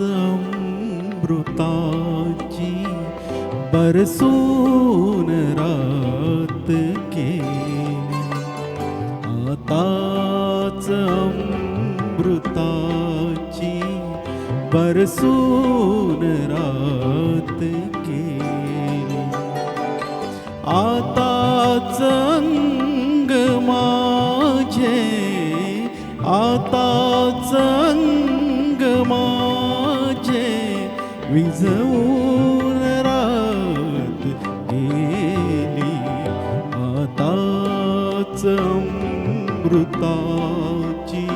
अमृताची बरसून रात केली. आताच अमृताची बरसून रात केली. आताच अंग माझे आताच अंग माझे विझवून रात अमृताची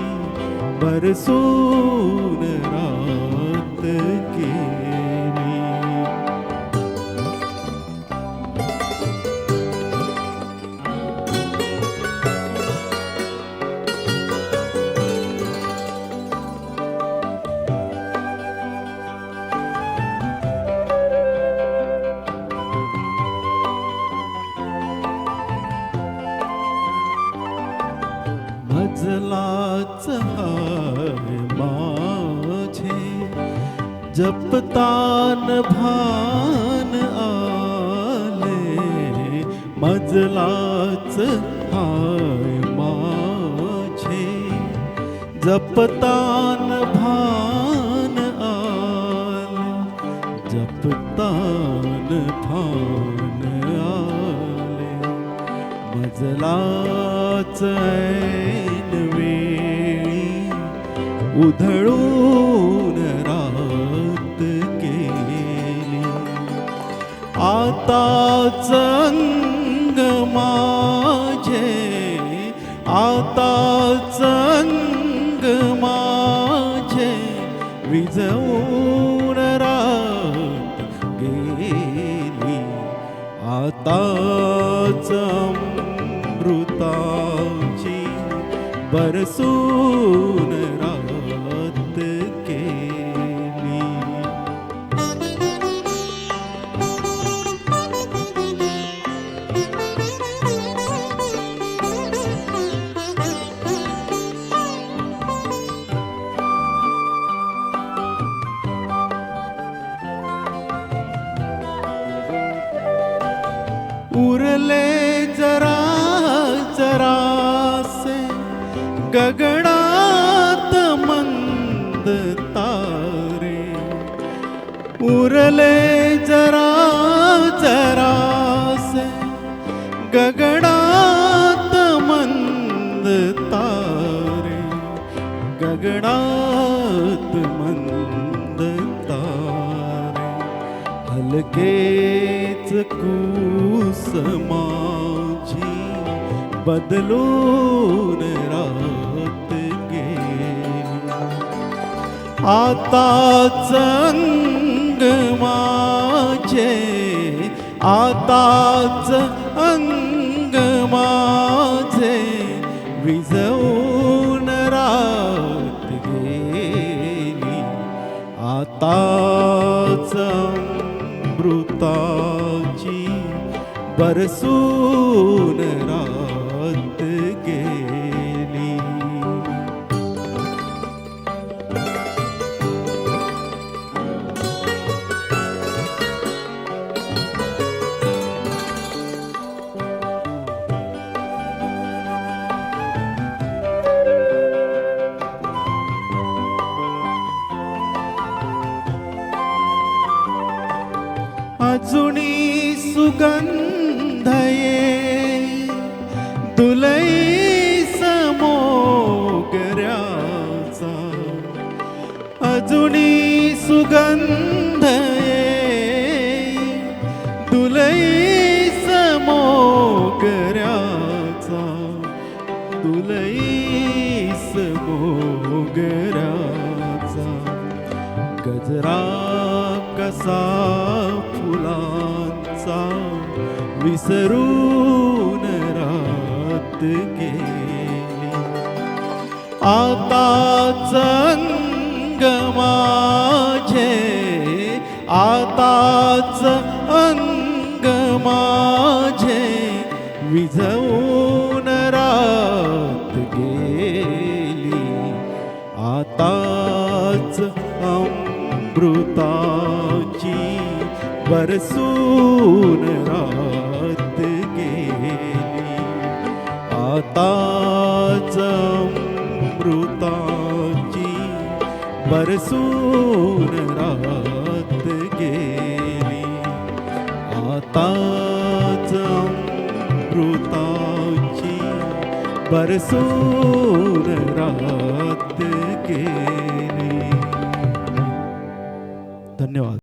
बरसून रात गेली मजलाच हाय माझे जपतान भान आले मजलाच हाय माझे जपतान भान आले जपतान भान आले मजलाच ऐन उधळून रात केली. आताच अंग माझे आताच अंग माझे विजवून रात गेली. आताच मृताची बरसून रात उरले जरा जरासे गगनात मंद तारे। उरले जरा जरासे गगनात मंद तारे। गगनात मंद तारे। हलकेच कूस माझी बदलून रात गे आता अंग माझे आताच अंग माझे विजवून रात गेली आताच बरसून रात गेली। अजुनी सुगंध ये दुलई समोगऱ्याचा. अजुनी सुगंध ये दुलई समोगऱ्याचा. दुलई समोगऱ्याचा. गजरा कसा फुलांचा. विसरून रात गेली आताच अंग माझे आताच अंग माझे विझवून रात गेली. आताच अमृताची बरसून रात आताच मृताची बरसून रात गेली. आताच मृताची बरसून रात गेली. धन्यवाद.